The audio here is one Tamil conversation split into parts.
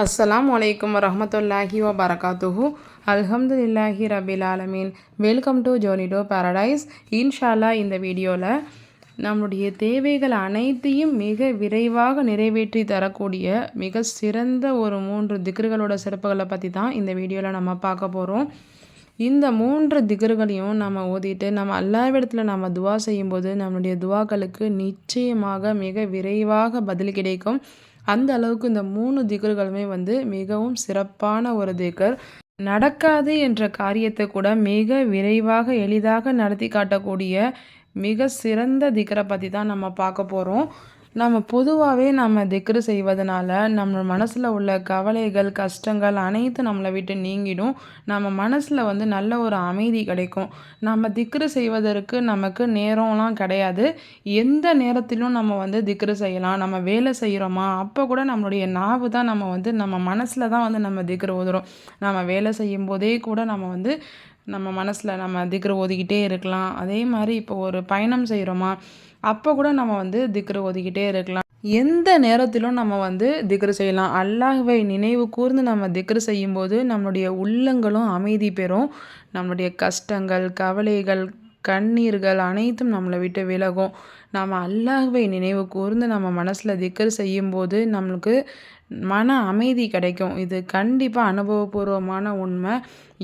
அஸ்ஸலாம் வலைக்கம் வரமத்துல்லாஹி வபரகாத்துஹு. பரகாத்துஹு அல்ஹம்துலில்லாஹி ரபில் ஆலமீன். வெல்கம் டு ஜோனிடோ பாரடைஸ் இன்ஷால்லா இந்த வீடியோவில் நம்முடைய தேவைகள் அனைத்தையும் மிக விரைவாக நிறைவேற்றி தரக்கூடிய மிக சிறந்த ஒரு மூன்று திக்ருகளோட சிறப்புகளை பற்றி தான் இந்த வீடியோவில் நம்ம பார்க்க போகிறோம் இந்த மூன்று திகர்களையும் நம்ம ஓதிட்டு நம்ம அல்லாவிடத்தில் நம்ம துவா செய்யும்போது நம்மளுடைய துவாக்களுக்கு நிச்சயமாக மிக விரைவாக பதில் கிடைக்கும். அந்த அளவுக்கு இந்த மூணு திகர்களுமே வந்து மிகவும் சிறப்பான ஒரு திகர். நடக்காது என்ற காரியத்தை கூட மிக விரைவாக எளிதாக நடத்தி காட்டக்கூடிய மிக சிறந்த திகரை பற்றி தான் நம்ம பார்க்க போகிறோம் நம்ம பொதுவாகவே நம்ம திக்ரு செய்வதனால நம்ம மனசில் உள்ள கவலைகள் கஷ்டங்கள் அனைத்தும் நம்மளை விட்டு நீங்கிடும். நம்ம மனசில் வந்து நல்ல ஒரு அமைதி கிடைக்கும். நம்ம திக்ரு செய்வதற்கு நமக்கு நேரம்லாம் கிடையாது. எந்த நேரத்திலும் நம்ம வந்து திக்ரு செய்யலாம். நம்ம வேலை செய்கிறோமா அப்போ கூட நம்மளுடைய நாவு தான் நம்ம வந்து நம்ம மனசில் தான் வந்து நம்ம திக்ரு ஓதுறோம். நம்ம வேலை செய்யும் போதே கூட நம்ம வந்து நம்ம மனசில் நம்ம திக்ரு ஓதிக்கிட்டே இருக்கலாம். அதே மாதிரி இப்போ ஒரு பயணம் செய்கிறோமா அப்போ கூட நம்ம வந்து திக்ரு ஒதுக்கிட்டே இருக்கலாம். எந்த நேரத்திலும் நம்ம வந்து திக்ரு செய்யலாம். அல்லாஹ்வை நினைவு கூர்ந்து நம்ம திக்ரு செய்யும்போது நம்மளுடைய உள்ளங்களும் அமைதி பெறும். நம்மளுடைய கஷ்டங்கள் கவலைகள் கண்ணீர்கள் அனைத்தும் நம்மளை விட்டு விலகும். நம்ம அல்லாஹ்வை நினைவு கூர்ந்து நம்ம மனசில் திக்கர் செய்யும்போது நம்மளுக்கு மன அமைதி கிடைக்கும். இது கண்டிப்பாக அனுபவபூர்வமான உண்மை.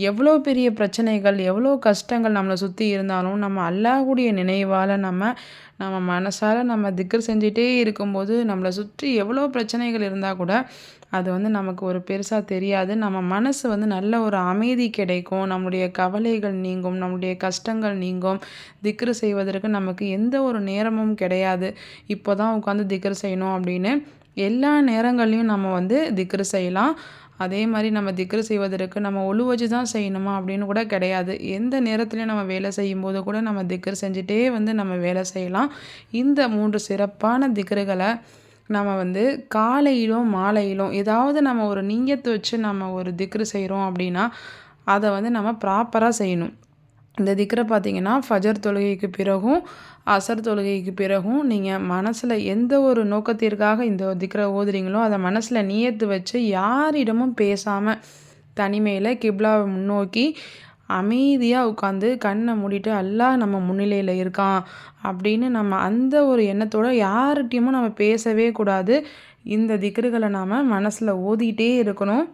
எவ்வளோ பெரிய பிரச்சனைகள் எவ்வளோ கஷ்டங்கள் நம்மளை சுற்றி இருந்தாலும் நம்ம அல்லாஹுடைய நினைவால் நம்ம நம்ம மனசால் நம்ம திக்கர் செஞ்சிட்டே இருக்கும்போது நம்மளை சுற்றி எவ்வளோ பிரச்சனைகள் இருந்தால் கூட அது வந்து நமக்கு ஒரு பெருசாக தெரியாது. நம்ம மனசு வந்து நல்ல ஒரு அமைதி கிடைக்கும். நம்முடைய கவலைகள் நீங்கும் நம்முடைய கஷ்டங்கள் நீங்கும். திக்ரு செய்வதற்கு நமக்கு எந்த ஒரு நேரமும் கிடையாது. இப்போ தான் உட்காந்து திக்ரு செய்யணும் அப்படின்னு எல்லா நேரங்கள்லையும் நம்ம வந்து திக்ரு செய்யலாம். அதே மாதிரி நம்ம திக்ரு செய்வதற்கு நம்ம ஒழு வச்சு தான் செய்யணுமா அப்படின்னு கூட கிடையாது. எந்த நேரத்துலையும் நம்ம வேலை செய்யும்போது கூட நம்ம திக்ரு செஞ்சுட்டே வந்து நம்ம வேலை செய்யலாம். இந்த மூன்று சிறப்பான திக்ருகளை நம்ம வந்து காலையிலும் மாலையிலும் ஏதாவது நம்ம ஒரு நீங்கத்து வச்சு நம்ம ஒரு திக்ரு செய்கிறோம் அப்படின்னா அதை வந்து நம்ம ப்ராப்பராக செய்யணும். இந்த திக்கரை பார்த்தீங்கன்னா ஃபஜர் தொழுகைக்கு பிறகும் அசர் தொழுகைக்கு பிறகும் நீங்கள் மனசில் எந்த ஒரு நோக்கத்திற்காக இந்த திக்கரை ஓதுறீங்களோ அதை மனசில் நியத்து வச்சு யாரிடமும் பேசாமல் தனிமையில் கிப்லாவை முன்னோக்கி அமைதியாக உட்காந்து கண்ணை மூடிட்டு எல்லாம் நம்ம முன்னிலையில் இருக்கான் அப்படின்னு நம்ம அந்த ஒரு எண்ணத்தோடு யார்கிட்டையுமோ நம்ம பேசவே கூடாது. இந்த திக்கர்களை நாம் மனசில் ஓதிக்கிட்டே இருக்கணும்.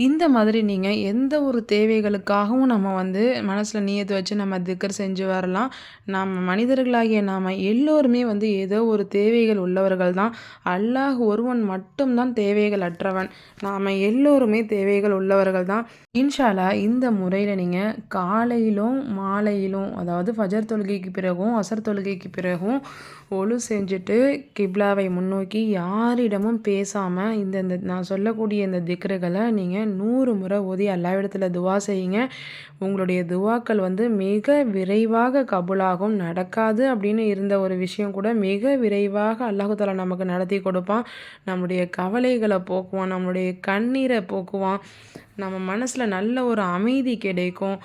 இந்த மாதிரி நீங்கள் எந்த ஒரு தேவைகளுக்காகவும் நம்ம வந்து மனசில் நீயத்து வச்சு நம்ம திக்கர் செஞ்சு வரலாம். நம்ம மனிதர்களாகிய நாம் எல்லோருமே வந்து ஏதோ ஒரு தேவைகள் உள்ளவர்கள் தான். அல்லாஹ் ஒருவன் மட்டும்தான் தேவைகள் அற்றவன். நாம் எல்லோருமே தேவைகள் உள்ளவர்கள் தான். இன்ஷாலா இந்த முறையில் நீங்கள் காலையிலும் மாலையிலும் அதாவது ஃபஜர் தொழுகைக்கு பிறகும் அசர் தொழுகைக்கு பிறகும் ஒழு செஞ்சுட்டு கிப்லாவை முன்னோக்கி யாரிடமும் பேசாமல் இந்த நான் சொல்லக்கூடிய இந்த திக்ருகளை நீங்கள் நூறு முறை ஓதி எல்லா துவா செய்யுங்க. உங்களுடைய துவாக்கள் வந்து மிக விரைவாக கபுலாகும். நடக்காது அப்படின்னு இருந்த ஒரு விஷயம் கூட மிக விரைவாக அல்லாஹாலா நமக்கு நடத்தி கொடுப்பான். நம்முடைய கவலைகளை போக்குவான். நம்மளுடைய கண்ணீரை போக்குவான். நம்ம மனசில் நல்ல ஒரு அமைதி கிடைக்கும்.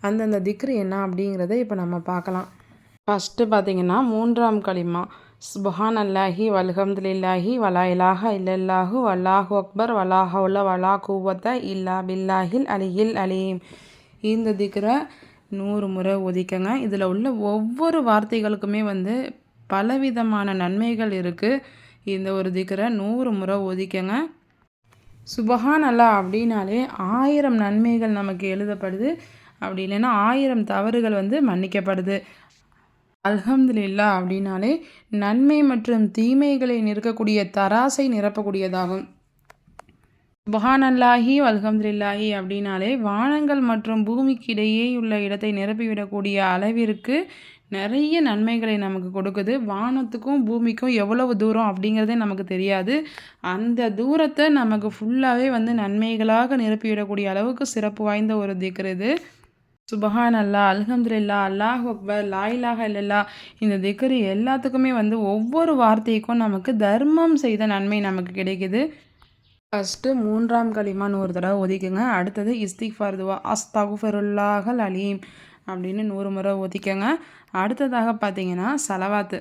அந்தந்த திக்ரு என்ன அப்படிங்கிறத இப்போ நம்ம பார்க்கலாம். ஃபஸ்ட்டு பார்த்தீங்கன்னா மூன்றாம் களிமா. சுபஹான் அல்லாஹி வல்ஹம்துலில்லாஹி வலா இலாஹ இல்லல்லாஹு வல்லாஹு அக்பர் வலாஹவுல வலா கூவத்த இல்லா பில்லாஹில் அலியில் அலீம். இந்த திக்கரை நூறு முறை ஒதிக்கங்க. இதில் உள்ள ஒவ்வொரு வார்த்தைகளுக்குமே வந்து பலவிதமான நன்மைகள் இருக்குது இந்த ஒரு திக்கரை நூறு முறை ஒதிக்கங்க. சுபஹான் அல்லா அப்படின்னாலே ஆயிரம் நன்மைகள் நமக்கு எழுதப்படுது. அப்படி இல்லைன்னா ஆயிரம் தவறுகள் வந்து மன்னிக்கப்படுது. அல்ஹம்துலில்லா அப்படின்னாலே நன்மை மற்றும் தீமைகளை நிற்கக்கூடிய தராசை நிரப்பக்கூடியதாகும். புகானல்லாஹி அல்ஹம்துலில்லாஹி அப்படின்னாலே வானங்கள் மற்றும் பூமிக்கு இடையே உள்ள இடத்தை நிரப்பிவிடக்கூடிய அளவிற்கு நிறைய நன்மைகளை நமக்கு கொடுக்குது. வானத்துக்கும் பூமிக்கும் எவ்வளவு தூரம் அப்படிங்கிறதே நமக்கு தெரியாது. அந்த தூரத்தை நமக்கு ஃபுல்லாகவே வந்து நன்மைகளாக நிரப்பிவிடக்கூடிய அளவுக்கு சிறப்பு வாய்ந்த ஒரு திக்கிறது சுபஹான் அல்லா அல்ஹம்துல்லா அல்லாஹ் அக்பர் லாயிலாக இல்லல்லா இந்த திக்கரு எல்லாத்துக்குமே வந்து ஒவ்வொரு வார்த்தைக்கும் நமக்கு தர்மம் செய்த நன்மை நமக்கு கிடைக்குது. ஃபஸ்ட்டு மூன்றாம் களிமான்னு ஒரு தடவை ஒதிக்குங்க. அடுத்தது இஸ்திக்ஃபார் துவா அலீம் அப்படின்னு நூறு முறை ஒதிக்கங்க. அடுத்ததாக பார்த்தீங்கன்னா சலவாத்து.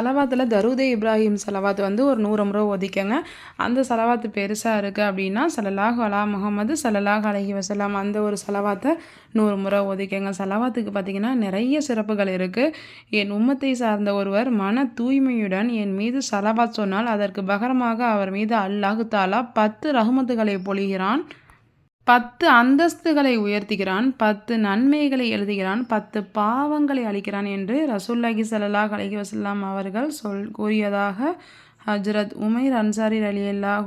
சலவாத்தில் தருதே இப்ராஹிம் சலவாத் வந்து ஒரு நூறு முறை ஒதுக்கங்க அந்த சலவாத்து பெருசாக இருக்குது அப்படின்னா சலலாஹ் அலா முகமது சலலாஹ் அலஹி வசலாம் அந்த ஒரு சலவாத்தை நூறு முறை ஒதுக்கங்க சலவாத்துக்கு பார்த்திங்கன்னா நிறைய சிறப்புகள் இருக்குது என் உம்மத்தை சார்ந்த ஒருவர் மன தூய்மையுடன் என் மீது சலவாத் சொன்னால் அதற்கு பகரமாக அவர் மீது அல்லாஹு தாலா பத்து ரஹமத்துகளை பொழிகிறான். பத்து அந்தஸ்துகளை உயர்த்துகிறான் பத்து நன்மைகளை எழுதுகிறான் பத்து பாவங்களை அளிக்கிறான் என்று ரசூல்லாஹி சல்லாஹ் அலஹி வசல்லாம் அவர்கள் சொல் கூறியதாக ஹஜ்ரத் உமைர் அன்சாரி அலி அல்லாஹ்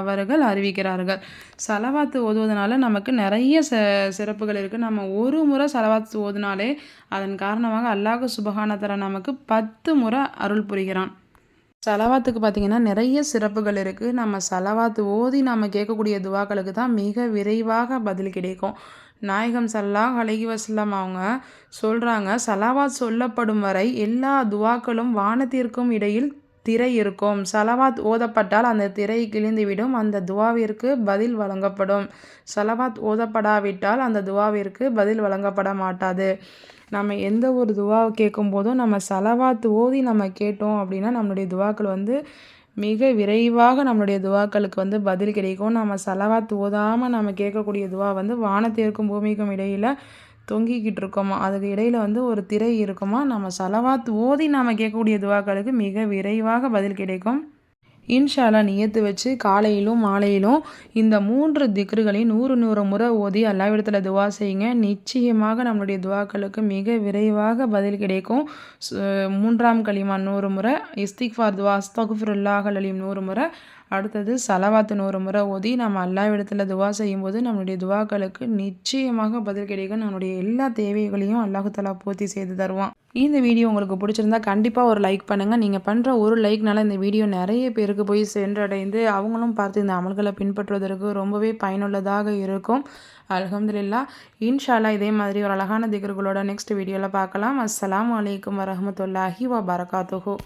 அவர்கள் அறிவிக்கிறார்கள். சலவாத்து ஓதுவதனால நமக்கு நிறைய ச சிறப்புகள் இருக்குது நம்ம ஒரு முறை சலவாத்து ஓதுனாலே அதன் காரணமாக அல்லாஹு சுபகானத்தர நமக்கு பத்து முறை அருள் புரிகிறான். சலவாத்துக்கு பார்த்திங்கன்னா நிறைய சிறப்புகள் இருக்குது நம்ம சலவாத்து ஓதி நம்ம கேட்கக்கூடிய துவாக்களுக்கு தான் மிக விரைவாக பதில் கிடைக்கும். நாயகம் சல்லாஹ் அலஹி வஸ்லாம் அவங்க சொல்கிறாங்க சலவாத் சொல்லப்படும் வரை எல்லா துவாக்களும் வானத்திற்கும் இடையில் திரை இருக்கும். சலவாத் ஓதப்பட்டால் அந்த திரை கிழிந்துவிடும். அந்த துவாவிற்கு பதில் வழங்கப்படும். சலவாத் ஓதப்படாவிட்டால் அந்த துவாவிற்கு பதில் வழங்கப்பட மாட்டாது. நம்ம எந்த ஒரு துவாவை கேட்கும் போதும் நம்ம சலவாத் ஓதி நம்ம கேட்டோம் அப்படின்னா நம்மளுடைய துவாக்கள் வந்து மிக விரைவாக நம்மளுடைய துவாக்களுக்கு வந்து பதில் கிடைக்கும். நம்ம சலவாத் ஓதாமல் நம்ம கேட்கக்கூடிய துவா வந்து வானத்திற்கும் பூமிக்கும் இடையில் தொங்கிக்கிட்டு இருக்கோமா அதுக்கு இடையில் வந்து ஒரு திரை இருக்குமா நம்ம செலவாத் ஓதி நாம் கேட்கக்கூடிய துவாக்களுக்கு மிக விரைவாக பதில் கிடைக்கும். இன்ஷாலா நியத்து வச்சு காலையிலும் மாலையிலும் இந்த மூன்று திக்ருகளையும் நூறு நூறு முறை ஓதி அல்லாவிடத்தில் துவா செய்யுங்க. நிச்சயமாக நம்மளுடைய துவாக்களுக்கு மிக விரைவாக பதில் கிடைக்கும். மூன்றாம் களிமா நூறு முறை இஸ்திக்ஃபார் துவா அஸ்தகுஃபுல்லாஹ் அலீம் நூறு முறை அடுத்தது சலவாத்து நூறு முறை ஓதி நம்ம அல்லா இடத்துல துவா செய்யும்போது நம்மளுடைய துவாக்களுக்கு நிச்சயமாக பதில் கிடைக்கும் நம்மளுடைய எல்லா தேவைகளையும் அல்லாஹு பூர்த்தி செய்து தருவான். இந்த வீடியோ உங்களுக்கு பிடிச்சிருந்தா கண்டிப்பாக ஒரு லைக் பண்ணுங்கள் நீங்கள் பண்ணுற ஒரு லைக்னால இந்த வீடியோ நிறைய பேருக்கு போய் சென்றடைந்து அவங்களும் பார்த்து இந்த அமல்களை பின்பற்றுவதற்கு ரொம்பவே பயனுள்ளதாக இருக்கும். அலமதுல்லா இன்ஷால்லா இதே மாதிரி ஒரு அழகான திகர்களோட நெக்ஸ்ட் வீடியோவில் பார்க்கலாம். அஸ்லாம் வலைக்கம் வரமத்துல்லாஹி வ பரகாத்துஹூ